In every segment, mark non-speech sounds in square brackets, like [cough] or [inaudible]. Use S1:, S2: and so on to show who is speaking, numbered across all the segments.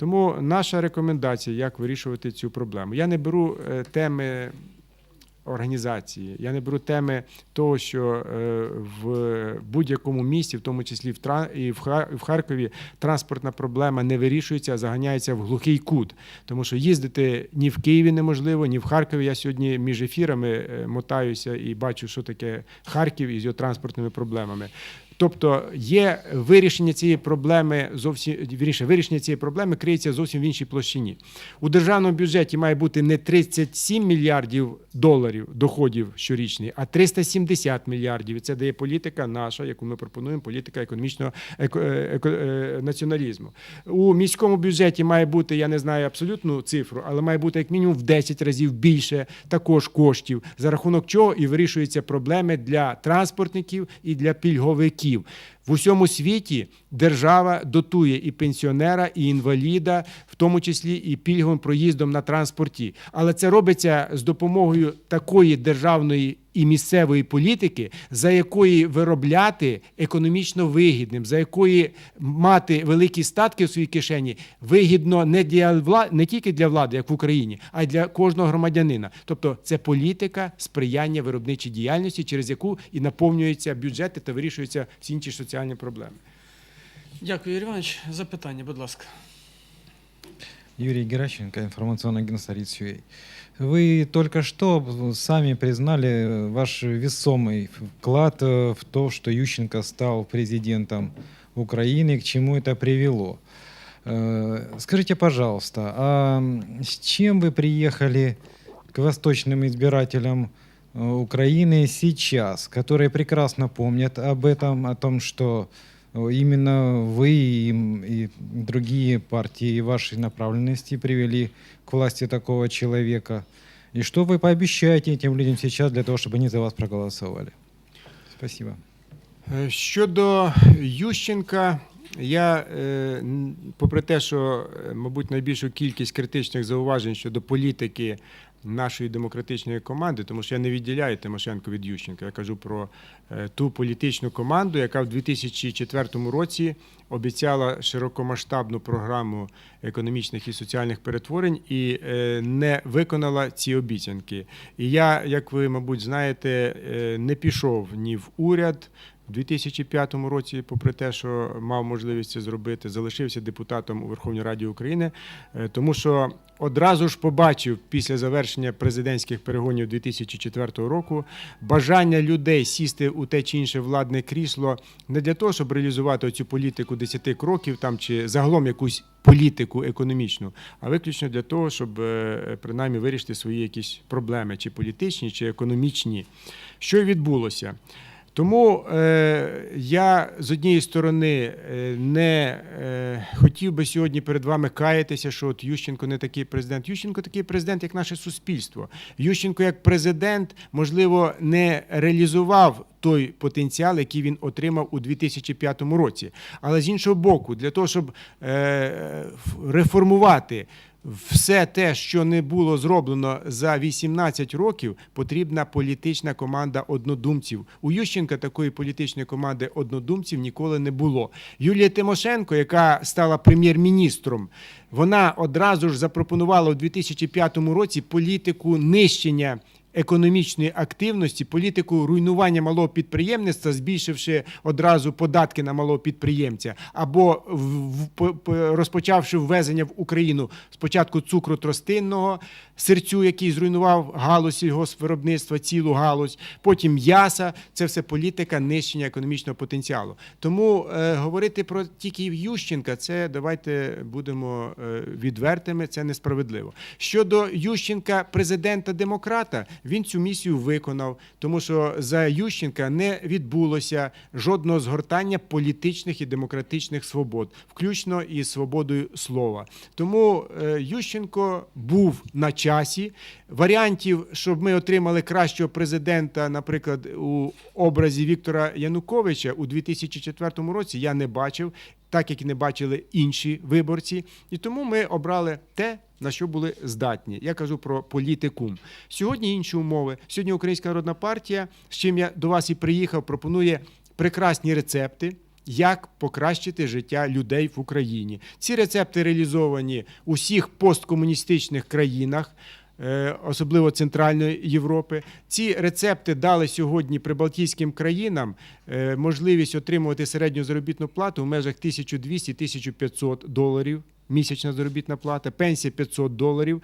S1: Тому наша рекомендація, як вирішувати цю проблему. Я не беру е, теми організації, я не беру теми того, що е, в будь-якому місті, в тому числі і в Ха- Харкові, транспортна проблема не вирішується, а заганяється в глухий кут. Тому що їздити ні в Києві неможливо, ні в Харкові. Я сьогодні між ефірами е, мотаюся і бачу, що таке Харків із його транспортними проблемами. Тобто є вирішення цієї проблеми зовсім вірніше, вирішення цієї проблеми криється зовсім в іншій площині. У державному бюджеті має бути не 37 мільярдів доларів доходів щорічних, а 370 мільярдів. І це дає політика наша, яку ми пропонуємо, політика економічного еко, е, еко- е, націоналізму. У міському бюджеті має бути, я не знаю абсолютну цифру, але має бути як мінімум в 10 разів більше також коштів, за рахунок чого і вирішуються проблеми для транспортників і для пільговиків. arquivo. В усьому світі держава дотує і пенсіонера, і інваліда, в тому числі і пільговим проїздом на транспорті. Але це робиться з допомогою такої державної і місцевої політики, за якої виробляти економічно вигідним, за якої мати великі статки в своїй кишені вигідно не для вла... не тільки для влади, як в Україні, а й для кожного громадянина. Тобто це політика сприяння виробничій діяльності, через яку і наповнюються бюджети та вирішуються всі інші соціальні проблеми.
S2: Дякую, Юрій Іванович. Запитання, будь ласка.
S3: Юрий Геращенко, информационное агентство РИЦ.UA. Вы только что сами признали ваш весомый вклад в то, что Ющенко стал президентом Украины, к чему это привело. Скажите, пожалуйста, а с чем вы приехали к восточным избирателям Украины сейчас, которые прекрасно помнят об этом, о том, что э, именно вы и, м, и другие партии и вашей направленности привели к власти такого человека? И что вы пообещаете этим людям сейчас для того, чтобы они за вас проголосовали? Спасибо.
S1: Е, Щодо Ющенка, я, е, н- попри те, що, е, мабуть, найбільшу кількість критичних зауважень щодо політики нашої демократичної команди, тому що я не відділяю Тимошенко від Ющенка. Я кажу про е, ту політичну команду, яка в 2004 році обіцяла широкомасштабну програму економічних і соціальних перетворень і е, не виконала ці обіцянки. І я, як ви, мабуть, знаєте, е, не пішов ні в уряд. У 2005 році, попри те, що мав можливість це зробити, залишився депутатом у Верховній Раді України, е, тому що одразу ж побачив після завершення президентських перегонів 2004 року бажання людей сісти у те чи інше владне крісло не для того, щоб реалізувати цю політику 10 кроків там чи загалом якусь політику економічну, а виключно для того, щоб е, принаймні вирішити свої якісь проблеми, чи політичні, чи економічні. Що й відбулося? Тому е, я з однієї сторони е, не е, хотів би сьогодні перед вами каятися, що от Ющенко не такий президент. Ющенко такий президент, як наше суспільство. Ющенко як президент, можливо, не реалізував той потенціал, який він отримав у 2005 році. Але з іншого боку, для того, щоб е, реформувати все те, що не було зроблено за 18 років, потрібна політична команда однодумців. У Ющенка такої політичної команди однодумців ніколи не було. Юлія Тимошенко, яка стала прем'єр-міністром, вона одразу ж запропонувала у 2005 році політику нищення. Економічної активності, політику руйнування малого підприємництва, збільшивши одразу податки на малого підприємця, або розпочавши ввезення в Україну спочатку цукру тростинного, серцю, який зруйнував галузь сільгоспвиробництва, цілу галузь, потім м'яса. Це все політика нищення економічного потенціалу. Тому е, говорити про тільки Ющенка, це давайте будемо е, відвертими, це несправедливо. Щодо Ющенка, президента демократа, він цю місію виконав, тому що за Ющенка не відбулося жодного згортання політичних і демократичних свобод, включно із свободою слова. Тому е, Ющенко був на часі. Варіантів, щоб ми отримали кращого президента, наприклад, у образі Віктора Януковича у 2004 році, я не бачив. Так як не бачили інші виборці, і тому ми обрали те, на що були здатні. Я кажу про політикум. Сьогодні інші умови. Сьогодні Українська народна партія, з чим я до вас і приїхав, пропонує прекрасні рецепти. як покращити життя людей в Україні. Ці рецепти реалізовані у всіх посткомуністичних країнах. Е, Особливо Центральної Європи, ці рецепти дали сьогодні прибалтійським країнам е, можливість отримувати середню заробітну плату в межах 1200-1500 доларів місячна заробітна плата, пенсія 500 доларів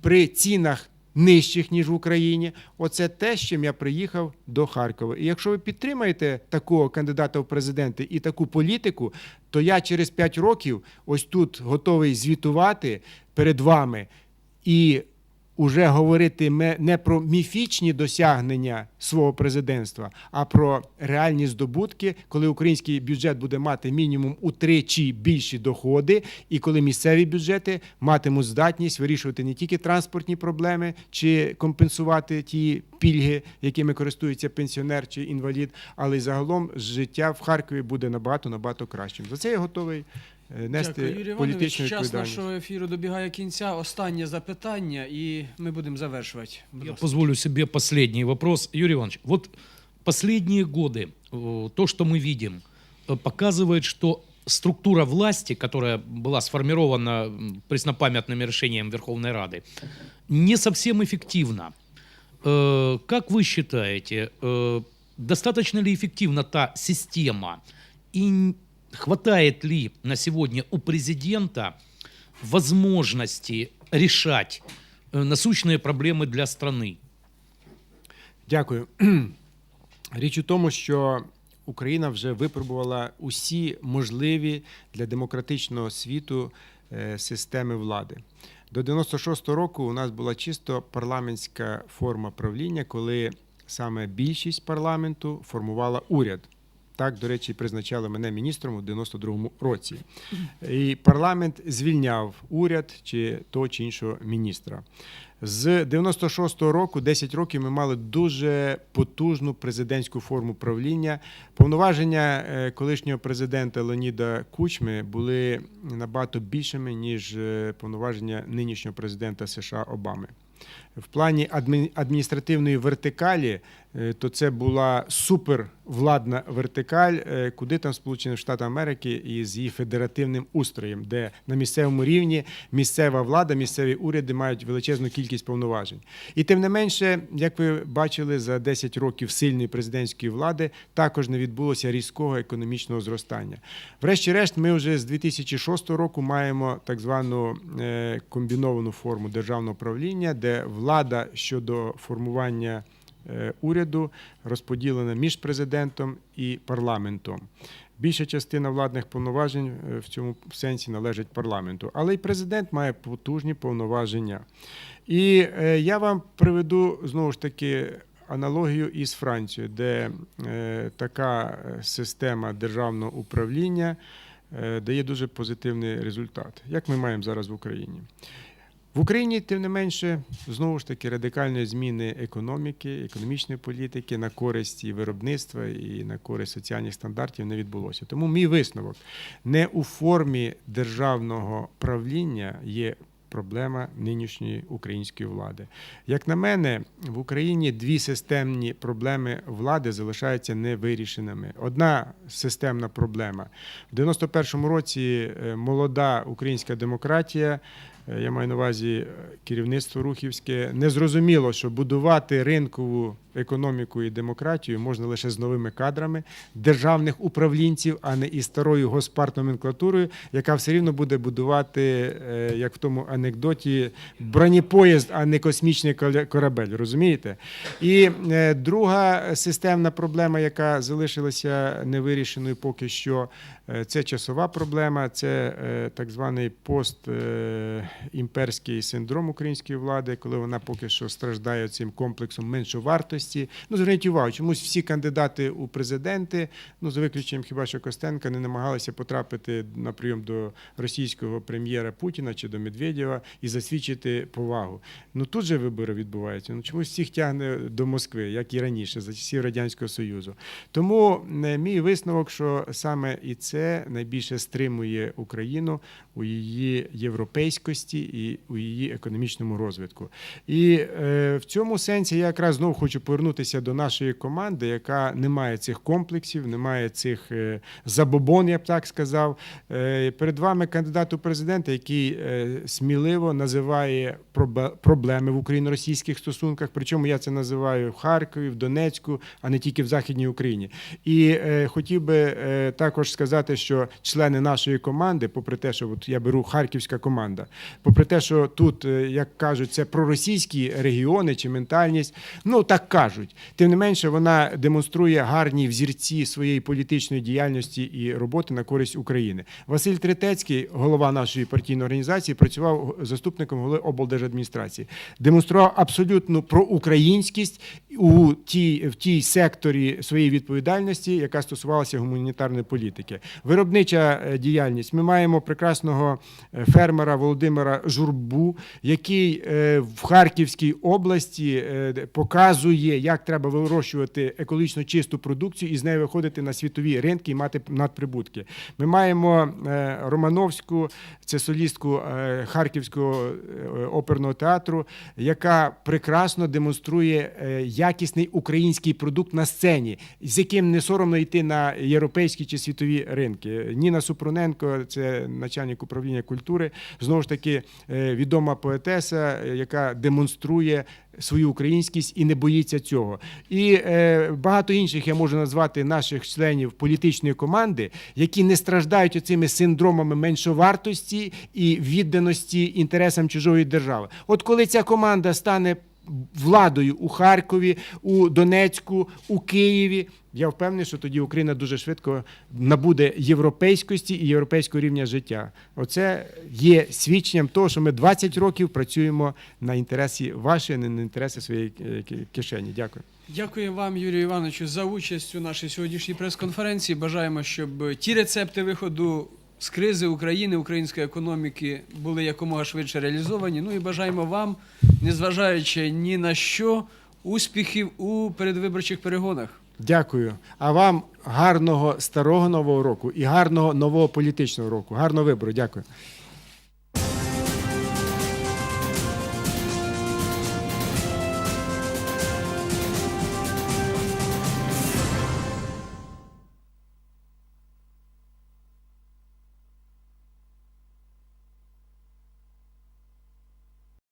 S1: при цінах нижчих, ніж в Україні. Оце те, з чим я приїхав до Харкова. І якщо ви підтримаєте такого кандидата в президенти і таку політику, то я через 5 років ось тут готовий звітувати перед вами і уже говорити не про міфічні досягнення свого президентства, а про реальні здобутки, коли український бюджет буде мати мінімум утричі більші доходи, і коли місцеві бюджети матимуть здатність вирішувати не тільки транспортні проблеми чи компенсувати ті пільги, якими користується пенсіонер чи інвалід, але й загалом життя в Харкові буде набагато набагато кращим. За це я готовий нести
S2: Дякую, Юрій Іванович.
S1: політичну
S2: Час
S1: відповідальність.
S2: нашого ефіру добігає кінця. Останнє запитання, і ми будемо завершувати. Будь
S4: Я
S2: ласка.
S4: позволю себе последний вопрос. Юрий Иванович, вот последние годы э, то, что мы видим, э, показывает, что структура власти, которая была сформирована м, преснопамятным решением Верховной Рады, не совсем эффективна. Э, Как вы считаете, э, достаточно ли эффективна та система и н- хватает ли на сегодня у президента возможности решать э, насущные проблемы для страны?
S1: Дякую. [clears throat] Річ у тому, що Україна вже випробувала усі можливі для демократичного світу е, системи влади. До 96-го року у нас була чисто парламентська форма правління, коли саме більшість парламенту формувала уряд. Так, до речі, призначали мене міністром у 92-му році. І парламент звільняв уряд чи того чи іншого міністра. З 96-го року, 10 років, ми мали дуже потужну президентську форму правління. Повноваження е, колишнього президента Леоніда Кучми були набагато більшими, ніж е, повноваження нинішнього президента США Обами. В плані адмі- адміністративної вертикалі, е, то це була супервладна вертикаль, е, куди там Сполучені Штати Америки із її федеративним устроєм, де на місцевому рівні місцева влада, місцеві уряди мають величезну кількість повноважень. І тим не менше, як ви бачили, за 10 років сильної президентської влади також не відбулося різкого економічного зростання. Врешті-решт, ми вже з 2006 року маємо так звану е, комбіновану форму державного правління, де влада щодо формування е, уряду розподілена між президентом і парламентом. Більша частина владних повноважень е, в цьому сенсі належить парламенту, але й президент має потужні повноваження. І е, я вам приведу знову ж таки аналогію із Францією, де така система державного управління дає дуже позитивний результат, як ми маємо зараз в Україні. В Україні, тим не менше, знову ж таки радикальної зміни економіки, економічної політики на користь і виробництва і на користь соціальних стандартів не відбулося. Тому мій висновок не у формі державного правління є проблема нинішньої української влади. Як на мене, в Україні дві системні проблеми влади залишаються невирішеними. Одна системна проблема в 91-му році е, молода українська демократія. Е, Я маю на увазі е, керівництво рухівське. Не зрозуміло, що будувати ринкову економіку і демократію можна лише з новими кадрами державних управлінців, а не із старою госпартноменклатурою, яка все рівно буде будувати, е, як в тому анекдоті, бронепоїзд, а не космічний корабель. Розумієте? І друга системна проблема, яка залишилася невирішеною поки що, це часова проблема, це е, так званий постімперський синдром української влади, коли вона поки що страждає цим комплексом меншовартості. Ну, зверніть увагу, чомусь всі кандидати у президенти, ну за виключенням хіба що Костенка, не намагалися потрапити на прийом до російського прем'єра Путіна чи до Медведєва і засвідчити повагу. Ну тут же вибори відбуваються. Ну чомусь всіх тягне до Москви, як і раніше, за часів Радянського Союзу. Тому е, мій висновок, що саме і це. Це найбільше стримує Україну у її європейськості і у її економічному розвитку. І е, в цьому сенсі я якраз знову хочу повернутися до нашої команди, яка не має цих комплексів, не має цих е, забобон, я б так сказав. Е, перед вами кандидат у президенти, який сміливо називає проблеми в україно-російських стосунках. Причому я це називаю в Харкові, в Донецьку, а не тільки в Західній Україні. І хотів би також сказати, що члени нашої команди, попри те, що от я беру харківська команда, попри те, що тут, е, як кажуть, це проросійські регіони чи ментальність, ну так кажуть. Тим не менше, вона демонструє гарні взірці своєї політичної діяльності і роботи на користь України. Василь Третецький, голова нашої партійної організації, працював заступником голови облдержадміністрації, демонстрував абсолютну проукраїнськість у тій, в тій секторі своєї відповідальності, яка стосувалася гуманітарної політики. Виробнича е, діяльність. Ми маємо прекрасного е, фермера Володимира Журбу, який е, в Харківській області показує, як треба вирощувати екологічно чисту продукцію і з нею виходити на світові ринки і мати надприбутки. Ми маємо Романовську, це солістку Харківського оперного театру, яка прекрасно демонструє е, якісний український продукт на сцені, з яким не соромно йти на європейські чи світові ринки. Ніна Супруненко, це начальник управління культури, знову ж таки е, відома поетеса, е, яка демонструє свою українськість і не боїться цього. І е, багато інших я можу назвати наших членів політичної команди, які не страждають оцими синдромами меншовартості і відданості інтересам чужої держави. От коли ця команда стане владою у Харкові, у Донецьку, у Києві. Я впевнений, що тоді Україна дуже швидко набуде європейськості і європейського рівня життя. Оце є свідченням того, що ми 20 років працюємо на інтересі вашої, а не на інтереси своєї е, кишені. Дякую.
S2: Дякую вам, Юрію Івановичу, за участь у нашій сьогоднішній прес-конференції. Бажаємо, щоб ті рецепти виходу з кризи України, української економіки були якомога швидше реалізовані. Ну і бажаємо вам, незважаючи ні на що, успіхів у передвиборчих перегонах.
S1: Дякую. А вам гарного старого нового року і гарного нового політичного року. Гарного вибору. Дякую.